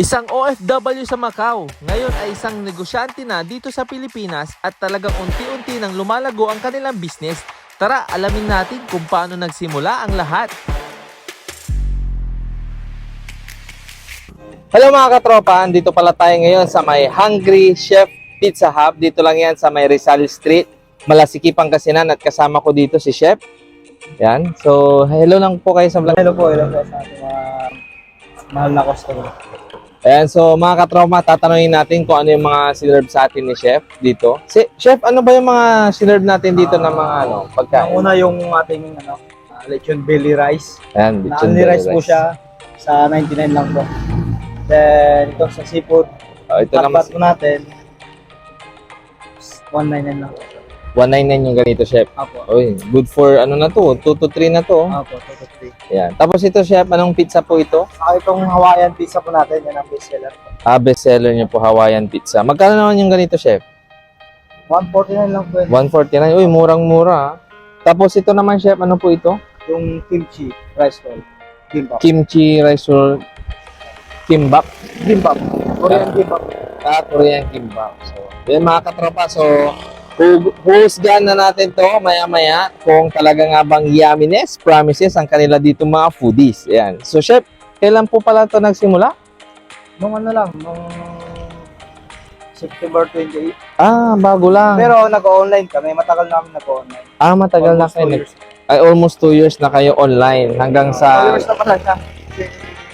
Isang OFW sa Macau, ngayon ay isang negosyante na dito sa Pilipinas at talagang unti-unti nang lumalago ang kanilang business. Tara, alamin natin kung paano nagsimula ang lahat. Hello mga katropa, dito pala tayo ngayon sa may Hungry Chef Pizza Hub. Dito lang yan sa may Rizal Street, Malasiki, Pangasinan at kasama ko dito si Chef. Yan. So, hello lang po kayo sa vlog. Hello po, hello po sa ating mga mahal na customer. Ayan, so mga katroma, tatanungin natin kung ano yung mga sinerve sa atin ni Chef dito. Si, Chef, ano ba yung mga sinerve natin dito na mga ano, Ang pagkain? una yung ating ano, uh, lechon belly rice. Ayan, lechon belly rice po siya sa 99 lang po. Then ito sa seafood, Oh, ito naman, po natin. 199 lang po. 199 yung ganito, Chef. Apo. Uy, good for ano na to, 2 to 3 na to. Apo, 2 to 3. Ayan. Tapos ito, Chef, anong pizza po ito? Saka itong Hawaiian pizza po natin, yan ang best seller. Ah, best seller niyo po, Hawaiian pizza. Magkano naman yung ganito, Chef? 149 lang po yun. 149. Uy, murang-mura. ah. Tapos ito naman, Chef, ano po ito? Yung kimchi rice roll. Kimbap. Kimchi rice roll kimbap. Kimbap. Korean kimbap. Ah, Korean kimbap. So, yun mga katropa. So, hu- husgahan na natin to maya-maya kung talaga nga bang yumminess, promises ang kanila dito mga foodies. Ayan. So, Chef, kailan po pala to nagsimula? Nung ano lang, nung September 28. Ah, bago lang. Pero nag-online kami, matagal na kami nag-online. ah, matagal na Almost kayo. nag- years. Ay, almost two years na kayo online hanggang Two sa... years na pala siya.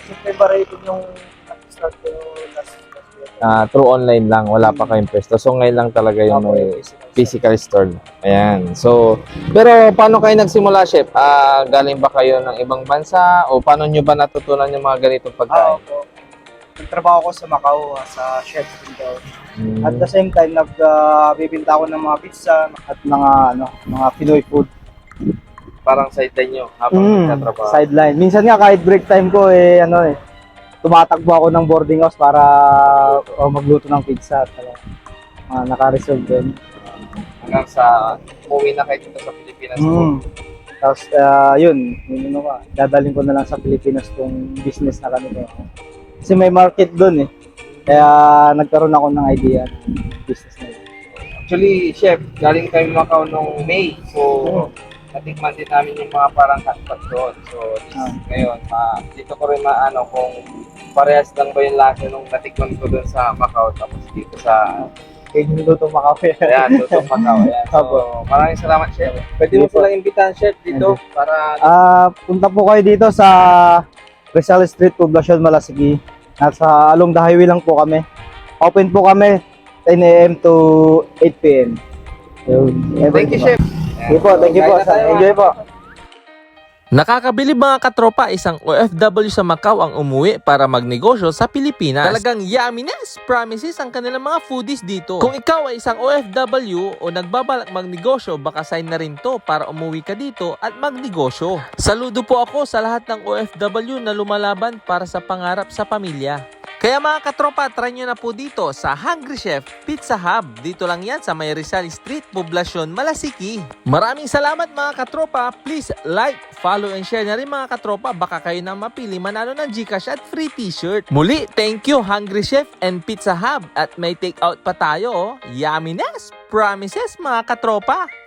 September 18 yung nag-start ko ah, through online lang, wala pa kayong pwesto. So, ngayon lang talaga yung may physical. store. Ayan. So, pero paano kayo nagsimula, Chef? Ah, galing ba kayo ng ibang bansa o paano nyo ba natutunan yung mga ganitong Ah, pagkain? opo. Nagtrabaho ko sa Macau, ah, sa chef din daw. Mm. At the same time, nagbibinta ako ng mga pizza at mga ano, mga Pinoy food. parang sideline nyo habang Mm, nagtatrabaho. sideline. Minsan nga kahit break time ko eh ano eh tumatakbo ako ng boarding house para oh, magluto ng pizza at uh, uh, naka-reserve doon. Hanggang sa umuwi na kayo dito sa Pilipinas. Mm. Tapos ah, yun, yun ano ka, dadaling ko na lang sa Pilipinas tong business na kami ko. Kasi may market doon eh. Kaya nagkaroon ako ng idea ng business na yun. Actually, Chef, galing kayo Macau nung May. So, Oo. Natikman din namin yung mga parang hotpot doon. So, Ah. ngayon, ma, dito ko rin maano kung parehas lang ba yung lasa nung natikman ko doon sa Macau tapos dito sa Kaya yung luto makape. Ayan, Lutong Macau. Ayan. So, maraming salamat, Chef. Pwede mo silang imbitahan, Chef, dito para... Ah, punta po kayo dito sa Rizal Street, Poblacion, Malasigi. Nasa along the highway lang po kami. Open po kami 10 a.m. to 8 p.m. Yun. Thank you, Chef. Thank you po, thank you po. Enjoy po. Nakakabilib mga katropa, isang OFW sa Macau ang umuwi para magnegosyo sa Pilipinas. Talagang yumminess, promises ang kanilang mga foodies dito. Kung ikaw ay isang OFW o nagbabalak magnegosyo, baka sign na rin to para umuwi ka dito at magnegosyo. Saludo po ako sa lahat ng OFW na lumalaban para sa pangarap sa pamilya. Kaya mga katropa, try nyo na po dito sa Hungry Chef Pizza Hub. Dito lang yan sa May Rizal Street, Poblacion, Malasiki. Maraming salamat mga katropa. Please like, follow and share na rin mga katropa. Baka kayo na mapili manalo ng Gcash at free t-shirt. Muli, thank you Hungry Chef and Pizza Hub. At may take out pa tayo. oh. Yumminess! Promises mga katropa!